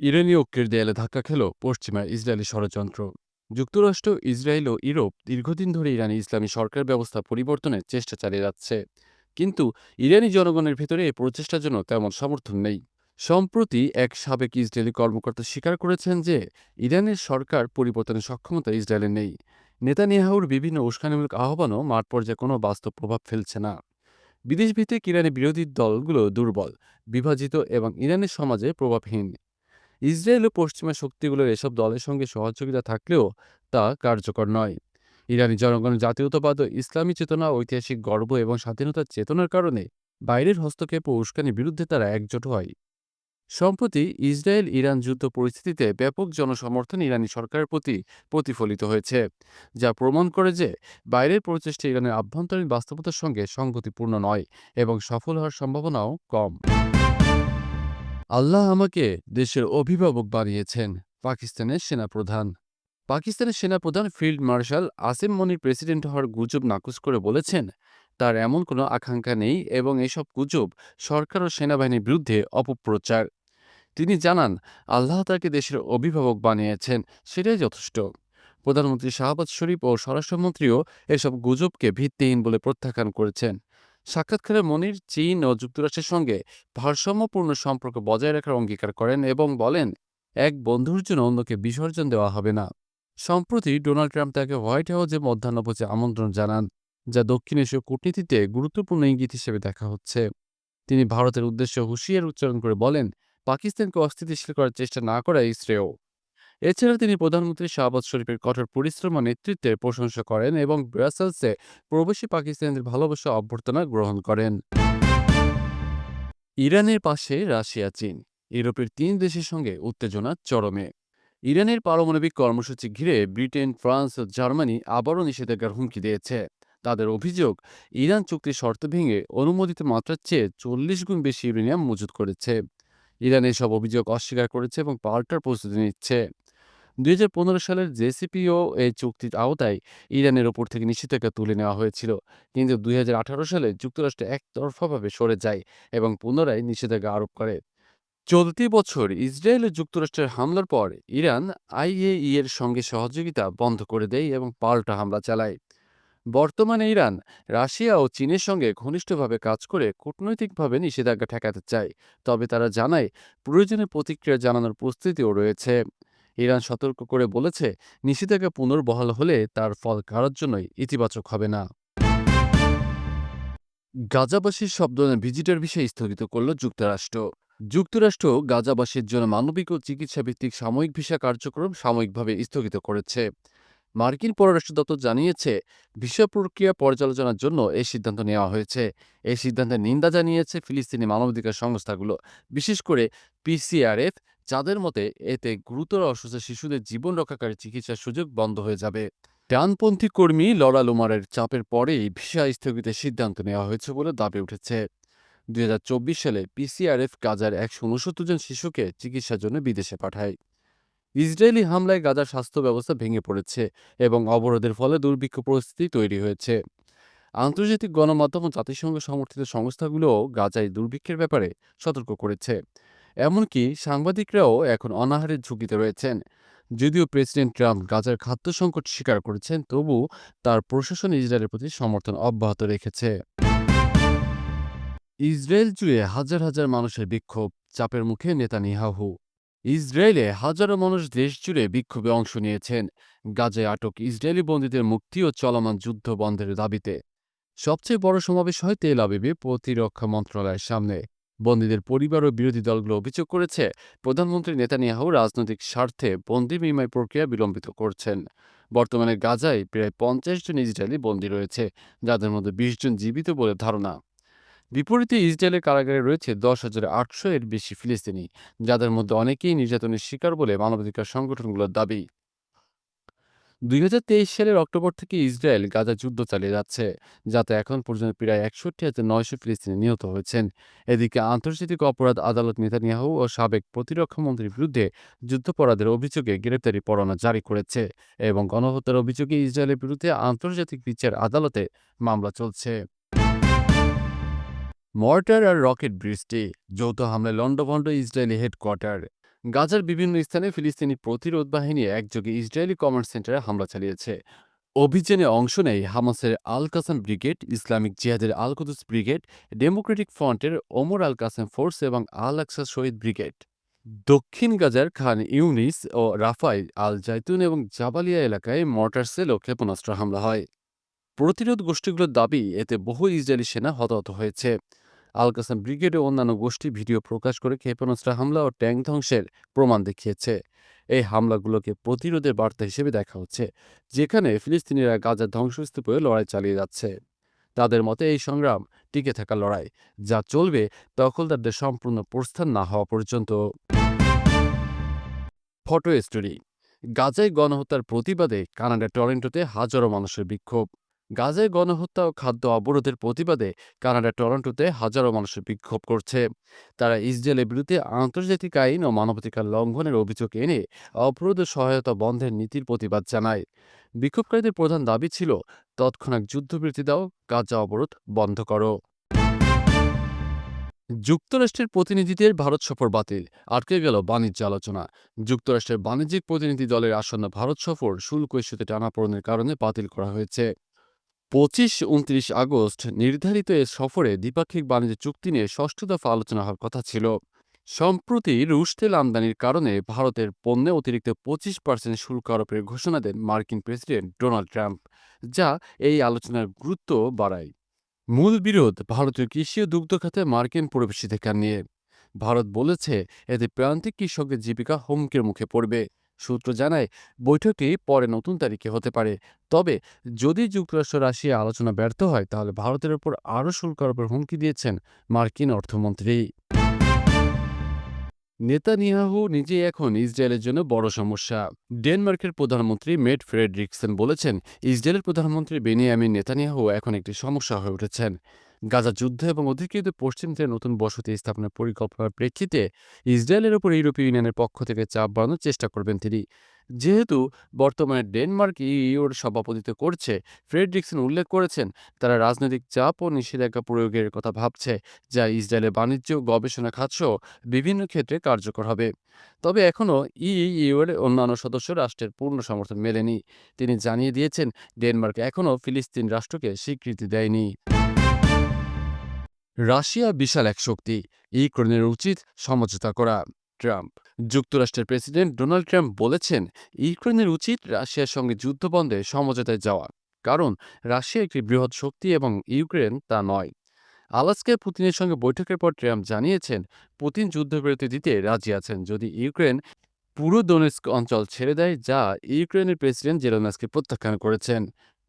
ইরানি ঐক্যের দেয়ালে ধাক্কা খেল পশ্চিমা ইসরায়েলি ষড়যন্ত্র। যুক্তরাষ্ট্র, ইসরায়েল ও ইউরোপ দীর্ঘদিন ধরে ইরানি ইসলামী সরকার ব্যবস্থা পরিবর্তনের চেষ্টা চালিয়ে যাচ্ছে। কিন্তু ইরানি জনগণের ভেতরে এই প্রচেষ্টার জন্য তেমন সমর্থন নেই। সম্প্রতি এক সাবেক ইসরায়েলি কর্মকর্তা স্বীকার করেছেন যে, ইরানের সরকার পরিবর্তনের সক্ষমতা ইসরায়েলের নেই। নেতানিয়াহুর বিভিন্ন উস্কানিমূলক আহ্বানও মাঠ পর্যায়ে কোনো বাস্তব প্রভাব ফেলছে না। বিদেশভিত্তিক ইরানি বিরোধী দলগুলো দুর্বল, বিভাজিত এবং ইরানের সমাজে প্রভাবহীন। ইসরায়েল ও পশ্চিমা শক্তিগুলোর এসব দলের সঙ্গে সহযোগিতা থাকলেও তা কার্যকর নয়। ইরানি জনগণের জাতীয়তাবাদ ও ইসলামী চেতনা, ঐতিহাসিক গর্ব এবং স্বাধীনতার চেতনার কারণে বাইরের হস্তক্ষেপ ও উস্কানির বিরুদ্ধে তারা একজোট হয়। সম্প্রতি ইসরায়েল ইরান যুদ্ধ পরিস্থিতিতে ব্যাপক জনসমর্থন ইরানি সরকারের প্রতি প্রতিফলিত হয়েছে, যা প্রমাণ করে যে বাইরের প্রচেষ্টা ইরানের আভ্যন্তরীণ বাস্তবতার সঙ্গে সংগতিপূর্ণ নয় এবং সফল হওয়ার সম্ভাবনাও কম। আল্লাহ আমাকে দেশের অভিভাবক বানিয়েছেন, পাকিস্তানের সেনাপ্রধান। পাকিস্তানের সেনাপ্রধান field marshal Asim Munir president হওয়ার গুজব নাকচ করে বলেছেন, তার এমন কোনো আকাঙ্ক্ষা নেই এবং এসব গুজব সরকার ও সেনাবাহিনীর বিরুদ্ধে অপপ্রচার। তিনি জানান, আল্লাহ তাকে দেশের অভিভাবক বানিয়েছেন, সেটাই যথেষ্ট। প্রধানমন্ত্রী শাহবাজ শরীফ ও স্বরাষ্ট্রমন্ত্রীও এসব গুজবকে ভিত্তিহীন বলে প্রত্যাখ্যান করেছেন। সাক্ষাৎকারে মনির চীন ও যুক্তরাষ্ট্রের সঙ্গে ভারসাম্যপূর্ণ সম্পর্ক বজায় রাখার অঙ্গীকার করেন এবং বলেন, এক বন্ধুর জন্য অন্যকে বিসর্জন দেওয়া হবে না। সম্প্রতি ডোনাল্ড ট্রাম্প তাকে হোয়াইট হাউসে মধ্যাহ্নভোজে আমন্ত্রণ জানান, যা দক্ষিণ এশীয় কূটনীতিতে গুরুত্বপূর্ণ ইঙ্গিত হিসেবে দেখা হচ্ছে। তিনি ভারতের উদ্দেশ্যে হুঁশিয়ার উচ্চারণ করে বলেন, পাকিস্তানকে অস্থিতিশীল করার চেষ্টা না করাই শ্রেয়। এছাড়া তিনি প্রধানমন্ত্রী শাহবাজ শরীফের কঠোর পরিশ্রম ও নেতৃত্বের প্রশংসা করেন এবং ব্রাসেলসে প্রবাসী পাকিস্তানিদের ভালোবাসা অভ্যর্থনা গ্রহণ করেন। ইরানের পাশে রাশিয়া, চীন। ইউরোপের তিন দেশের সঙ্গে উত্তেজনা চরমে। ইরানের পারমাণবিক কর্মসূচি ঘিরে ব্রিটেন, ফ্রান্স ও জার্মানি আবারও নিষেধাজ্ঞার হুমকি দিয়েছে। তাদের অভিযোগ, ইরান চুক্তির শর্ত ভেঙে অনুমোদিত মাত্রার চেয়ে চল্লিশ গুণ বেশি ইউরেনিয়াম মজুত করেছে। ইরান এসব অভিযোগ অস্বীকার করেছে এবং পাল্টার প্রস্তুতি নিচ্ছে। দুই হাজার পনেরো সালের জেসিপিও এই চুক্তির আওতায় ইরানের ওপর থেকে নিষেধাজ্ঞা তুলে নেওয়া হয়েছিল। কিন্তু দুই হাজার আঠারো সালে যুক্তরাষ্ট্র একতরফাভাবে সরে যায় এবং পুনরায় নিষেধাজ্ঞা আরোপ করে। চলতি বছর ইসরায়েল যুক্তরাষ্ট্রের হামলার পর ইরান আইএই এর সঙ্গে সহযোগিতা বন্ধ করে দেয় এবং পাল্টা হামলা চালায়। বর্তমানে ইরান, রাশিয়া ও চীনের সঙ্গে ঘনিষ্ঠভাবে কাজ করে কূটনৈতিকভাবে নিষেধাজ্ঞা ঠেকাতে চায়। তবে তারা জানায় প্রয়োজনে প্রতিক্রিয়া জানানোর প্রস্তুতিও রয়েছে। ইরান সতর্ক করে বলেছে, নিষেধাজ্ঞা পুনর্বহাল হলে তার ফল কারোর জন্যই ইতিবাচক হবে না। গাজাবাসীর সব ধরনের ভিজিটার ভিসা স্থগিত করল যুক্তরাষ্ট্র। যুক্তরাষ্ট্র গাজাবাসীর জন্য মানবিক ও চিকিৎসা ভিত্তিক সাময়িক ভিসা কার্যক্রম সাময়িকভাবে স্থগিত করেছে। মার্কিন পররাষ্ট্র দপ্তর জানিয়েছে, ভিসা প্রক্রিয়া পর্যালোচনার জন্য এই সিদ্ধান্ত নেওয়া হয়েছে। এই সিদ্ধান্তের নিন্দা জানিয়েছে ফিলিস্তিনি মানবাধিকার সংস্থাগুলো, বিশেষ করে পিসিআরএফ যাদের মতে এতে গুরুতর অসুস্থ শিশুদের জীবন রক্ষাকারী চিকিৎসার সুযোগ বন্ধ হয়ে যাবে। ডানপন্থী কর্মী লরা লুমারের চাপের পরেই ভিসা স্থগিতের সিদ্ধান্ত নেওয়া হয়েছে বলে দাবি উঠেছে। দুই সালে পিসিআরএফ গাজার একশো উনসত্তর জন শিশুকে চিকিৎসার জন্য বিদেশে পাঠায়। ইসরায়েলি হামলায় গাজার স্বাস্থ্য ব্যবস্থা ভেঙে পড়েছে এবং অবরোধের ফলে দুর্ভিক্ষ পরিস্থিতি তৈরি হয়েছে। আন্তর্জাতিক গণমাধ্যম ও জাতিসংঘ সমর্থিত সংস্থাগুলোও গাজায় দুর্ভিক্ষের ব্যাপারে সতর্ক করেছে। এমনকি সাংবাদিকরাও এখন অনাহারের ঝুঁকিতে রয়েছেন। যদিও প্রেসিডেন্ট ট্রাম্প গাজার খাদ্য সংকট স্বীকার করেছেন, তবু তার প্রশাসন ইসরায়েলের প্রতি সমর্থন অব্যাহত রেখেছে। ইসরায়েল জুড়ে হাজার হাজার মানুষের বিক্ষোভ, চাপের মুখে নেতানিয়াহু। ইসরায়েলে হাজারো মানুষ দেশ জুড়ে বিক্ষোভে অংশ নিয়েছেন। গাজায় আটক ইসরায়েলি বন্দীদের মুক্তি ও চলমান যুদ্ধ বন্ধের দাবিতে। সবচেয়ে বড় সমাবেশ হয় তেল আবিবে প্রতিরক্ষা মন্ত্রণালয়ের সামনে। বন্দীদের পরিবার ও বিরোধী দলগুলো অভিযোগ করেছে, প্রধানমন্ত্রী নেতানিয়াহু রাজনৈতিক স্বার্থে বন্দি বিনিময় প্রক্রিয়া বিলম্বিত করছেন। বর্তমানে গাজায় প্রায় পঞ্চাশ জন ইসরায়েলি বন্দী রয়েছে, যাদের মধ্যে বিশ জন জীবিত বলে ধারণা। বিপরীতে ইসরায়েলের কারাগারে রয়েছে দশ হাজার আটশো এর বেশি ফিলিস্তিনি, যাদের মধ্যে অনেকেই নির্যাতনের শিকার বলে মানবাধিকার সংগঠনগুলোর দাবি। দুই হাজার তেইশ সালের অক্টোবর থেকে ইসরায়েল গাজা যুদ্ধ চালিয়ে যাচ্ছে, যাতে এখন পর্যন্ত প্রায় একষট্টি হাজার নয়শো ফিলিস্তিনি নিহত হয়েছেন। এদিকে আন্তর্জাতিক অপরাধ আদালত নেতানিয়াহু ও সাবেক প্রতিরক্ষা মন্ত্রীর বিরুদ্ধে যুদ্ধাপরাধের অভিযোগে গ্রেপ্তারি পরোয়ানা জারি করেছে এবং গণহত্যার অভিযোগে ইসরায়েলের বিরুদ্ধে আন্তর্জাতিক বিচার আদালতে মামলা চলছে। মর্টার আর রকেট বৃষ্টি যৌথ হামলায় লন্ডভন্ড ইসরায়েলি হেডকোয়ার্টার গাজার বিভিন্ন স্থানে ফিলিস্তিনি প্রতিরোধ বাহিনী একযোগে ইসরায়েলি কমান্ড সেন্টারে হামলা চালিয়েছে। অভিযানে অংশ নেয় হামাসের আল কাসাম ব্রিগেড, ইসলামিক জিহাদের আল কুদুস ব্রিগেড, ডেমোক্রেটিক ফ্রন্টের ওমর আল কাসেম ফোর্স এবং আল আকসা শহীদ ব্রিগেড। দক্ষিণ গাজার খান ইউনিস ও রাফাই আল জাইতুন এবং জাবালিয়া এলাকায় মর্টার সেল ও ক্ষেপণাস্ত্র হামলা হয়। প্রতিরোধ গোষ্ঠীগুলোর দাবি, এতে বহু ইসরায়েলি সেনা হতাহত হয়েছে। আল কাসাম ব্রিগেড ও অন্যান্য গোষ্ঠী ভিডিও প্রকাশ করে ক্ষেপণাস্ত্র হামলা ও ট্যাঙ্ক ধ্বংসের প্রমাণ দেখিয়েছে। এই হামলাগুলোকে প্রতিরোধের বার্তা হিসেবে দেখা হচ্ছে, যেখানে ফিলিস্তিনিরা গাজার ধ্বংসস্তূপে লড়াই চালিয়ে যাচ্ছে। তাদের মতে এই সংগ্রাম টিকে থাকা লড়াই, যা চলবে দখলদারদের সম্পূর্ণ প্রস্থান না হওয়া পর্যন্ত। ফটো স্টোরি, গাজায় গণহত্যার প্রতিবাদে কানাডার টরেন্টোতে হাজারো মানুষের বিক্ষোভ। গাজায় গণহত্যা ও খাদ্য অবরোধের প্রতিবাদে কানাডার টরন্টোতে হাজারো মানুষ বিক্ষোভ করছে। তারা ইসরায়েলের বিরুদ্ধে আন্তর্জাতিক আইন ও মানবাধিকার লঙ্ঘনের অভিযোগ এনে অবরোধ সহায়তা বন্ধের নীতির প্রতিবাদ জানায়। বিক্ষোভকারীদের প্রধান দাবি ছিল, তৎক্ষণাৎ যুদ্ধবিরতি দাও, গাজা অবরোধ বন্ধ করো। যুক্তরাষ্ট্রের প্রতিনিধিদের ভারত সফর বাতিল, আটকে গেল বাণিজ্য আলোচনা। যুক্তরাষ্ট্রের বাণিজ্যিক প্রতিনিধি দলের আসন্ন ভারত সফর শুল্ক ইস্যুতে টানাপোড়েনের কারণে বাতিল করা হয়েছে। পঁচিশ, উনত্রিশ আগস্ট নির্ধারিত এ সফরে দ্বিপাক্ষিক বাণিজ্য চুক্তি নিয়ে ষষ্ঠ দফা আলোচনা হওয়ার কথা ছিল। সম্প্রতি রুশ তেল আমদানির কারণে ভারতের পণ্যে অতিরিক্ত পঁচিশ পার্সেন্ট শুল্ক আরোপের ঘোষণা দেন মার্কিন প্রেসিডেন্ট ডোনাল্ড ট্রাম্প, যা এই আলোচনার গুরুত্ব বাড়ায়। মূল বিরোধ ভারতীয় কৃষি ও দুগ্ধ খাতে মার্কিন প্রবেশাধিকার নিয়ে। ভারত বলেছে, এতে প্রান্তিক কৃষকদের জীবিকা হুমকির মুখে পড়বে। সূত্র জানায়, বৈঠকটি পরে নতুন তারিখে হতে পারে। তবে যদি যুক্তরাষ্ট্র রাশিয়া আলোচনা ব্যর্থ হয়, তাহলে ভারতের ওপর আরও শুল্ক আরোপের হুমকি দিয়েছেন মার্কিন অর্থমন্ত্রী। নেতানিয়াহু নিজেই এখন ইসরায়েলের জন্য বড় সমস্যা। ডেনমার্কের প্রধানমন্ত্রী মেট ফ্রেডরিকসেন বলেছেন, ইসরায়েলের প্রধানমন্ত্রী বেনিয়ামিন নেতানিয়াহু এখন একটি সমস্যা হয়ে উঠেছেন। গাজা যুদ্ধ এবং অধিকৃত পশ্চিম তীরে নতুন বসতি স্থাপনের পরিকল্পনার প্রেক্ষিতে ইসরায়েলের ওপর ইউরোপীয় ইউনিয়নের পক্ষ থেকে চাপ বাড়ানোর চেষ্টা করবেন তিনি। যেহেতু বর্তমানে ডেনমার্ক ইউর সভাপতিত্ব করছে, ফ্রেডরিকসন উল্লেখ করেছেন, তারা রাজনৈতিক চাপ ও নিষেধাজ্ঞা প্রয়োগের কথা ভাবছে, যা ইসরায়েলের বাণিজ্য, গবেষণা খাতসহ বিভিন্ন ক্ষেত্রে কার্যকর হবে। তবে এখনও ইইউর অন্যান্য সদস্য রাষ্ট্রের পূর্ণ সমর্থন মেলেনি। তিনি জানিয়ে দিয়েছেন, ডেনমার্ক এখনও ফিলিস্তিন রাষ্ট্রকে স্বীকৃতি দেয়নি। রাশিয়া বিশাল এক শক্তি, ইউক্রেনের উচিত সমঝোতা করা। ট্রাম্প, যুক্তরাষ্ট্রের প্রেসিডেন্ট ডোনাল্ড ট্রাম্প বলেছেন, ইউক্রেনের উচিত রাশিয়ার সঙ্গে যুদ্ধ বন্ধে সমঝোতায় যাওয়া, কারণ রাশিয়া একটি বৃহৎ শক্তি এবং ইউক্রেন তা নয়। আলাস্কায় পুতিনের সঙ্গে বৈঠকের পর ট্রাম্প জানিয়েছেন, পুতিন যুদ্ধবিরতি দিতে রাজি আছেন। যদি ইউক্রেন পুরো দোনেস্ক অঞ্চল ছেড়ে দেয়, যা ইউক্রেনের প্রেসিডেন্ট জেলোনাসকে প্রত্যাখ্যান করেছেন।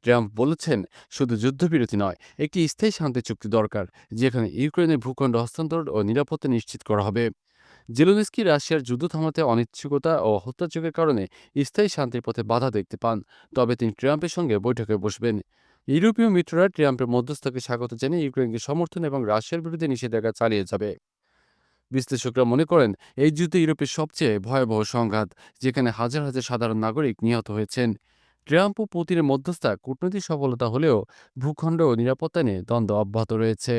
ট্রাম্প বলেছেন, শুধু যুদ্ধবিরতি নয়, একটি স্থায়ী শান্তি চুক্তি দরকার, যেখানে ইউক্রেনের ভূখণ্ড হস্তান্তর ও নিরাপত্তা নিশ্চিত করা হবে। জেলোনেস্কি রাশিয়ার যুদ্ধ থামাতে অনিচ্ছুকতা ও হত্যাযোগের কারণে স্থায়ী শান্তির পথে বাধা দেখতে পান, তবে তিনি ট্রাম্পের সঙ্গে বৈঠকে বসবেন। ইউরোপীয় মিত্ররা ট্রাম্পের মধ্যস্থকে স্বাগত জানিয়ে ইউক্রেনকে সমর্থন এবং রাশিয়ার বিরুদ্ধে নিষেধাজ্ঞা চালিয়ে যাবে। বিশ্লেষকরা মনে করেন, এই যুদ্ধে ইউরোপের সবচেয়ে ভয়াবহ সংঘাত, যেখানে হাজার হাজার সাধারণ নাগরিক নিহত হয়েছেন। ট্রাম্প ও পুতিনের মধ্যস্থা কূটনৈতিক সফলতা হলেও ভূখণ্ড ও নিরাপত্তা নিয়ে দ্বন্দ্ব অব্যাহত রয়েছে।